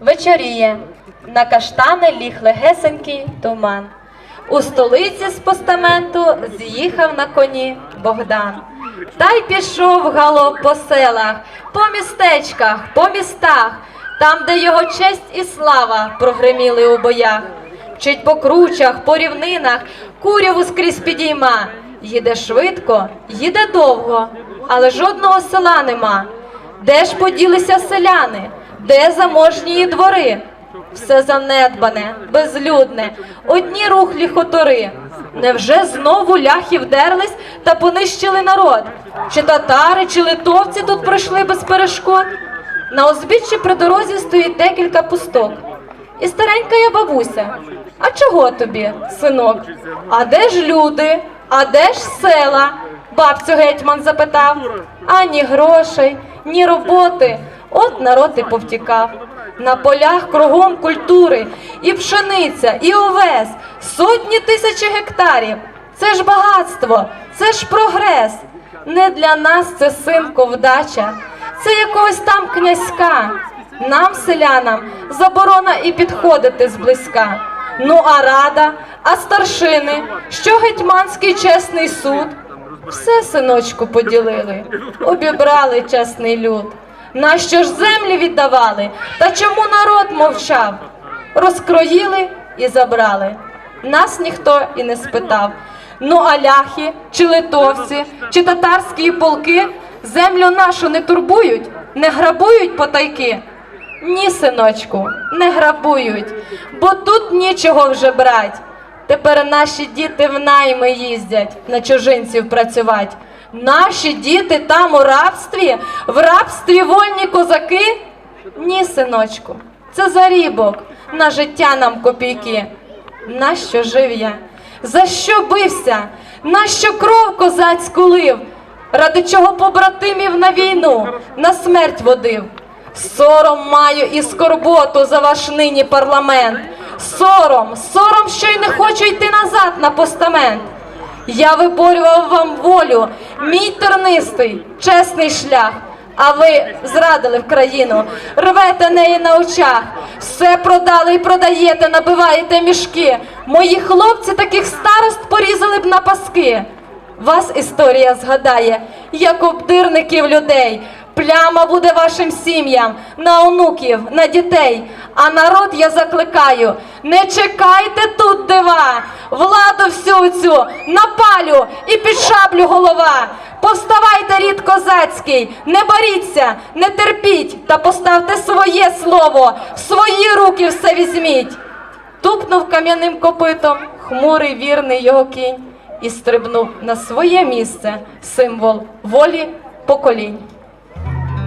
Вечоріє, на каштани ліг легесенький туман. У столиці з постаменту з'їхав на коні Богдан. Та й пішов галоп по селах, по містечках, по містах, там, де його честь і слава прогреміли у боях. Вчить по кручах, по рівнинах, куряву скрізь підійма. Їде швидко, їде довго, але жодного села нема. Де ж поділися селяни? Де заможнії двори? Все занедбане, безлюдне, одні рухлі хотори. Невже знову ляхи вдерлись та понищили народ? Чи татари, чи литовці тут пройшли без перешкод? На узбіччі при дорозі стоїть декілька пусток. І старенька я бабуся. А чого тобі, синок? А де ж люди? А де ж села? Бабцю гетьман запитав. Ані грошей, ні роботи. От народ і повтікав. На полях кругом культури, і пшениця, і овес, сотні тисячі гектарів. Це ж багатство, це ж прогрес. Не для нас це синко вдача, це якогось там князька. Нам, селянам, заборона і підходити зблизька. Ну а рада, а старшини, що гетьманський чесний суд. Все, синочку, поділили, обібрали чесний люд. Нащо ж землі віддавали? Та чому народ мовчав? Розкроїли і забрали. Нас ніхто і не спитав. Ну а ляхи, чи литовці, чи татарські полки землю нашу не турбують, не грабують потайки? Ні, синочку, не грабують, бо тут нічого вже брать. Тепер наші діти в найми їздять на чужинців працювати. Наші діти там у рабстві, в рабстві вольні козаки? Ні, синочку, це зарібок, на життя нам копійки. Нащо жив я? За що бився? Нащо кров козацьку лив? Ради чого побратимів на війну, на смерть водив? Сором маю і скорботу за ваш нині парламент. Сором, сором, що й не хочу йти назад на постамент. Я виборював вам волю, мій тернистий, чесний шлях. А ви зрадили в країну, рвете неї на очах, все продали і продаєте, набиваєте мішки. Мої хлопці таких старост порізали б на паски. Вас історія згадає, як обдирників людей. Пляма буде вашим сім'ям, на онуків, на дітей. А народ я закликаю, не чекайте тут дива, владу всю цю напалю і під шаблю голова. Повставайте, рід козацький, не боріться, не терпіть, та поставте своє слово, в свої руки все візьміть. Тупнув кам'яним копитом хмурий вірний його кінь і стрибнув на своє місце символ волі поколінь.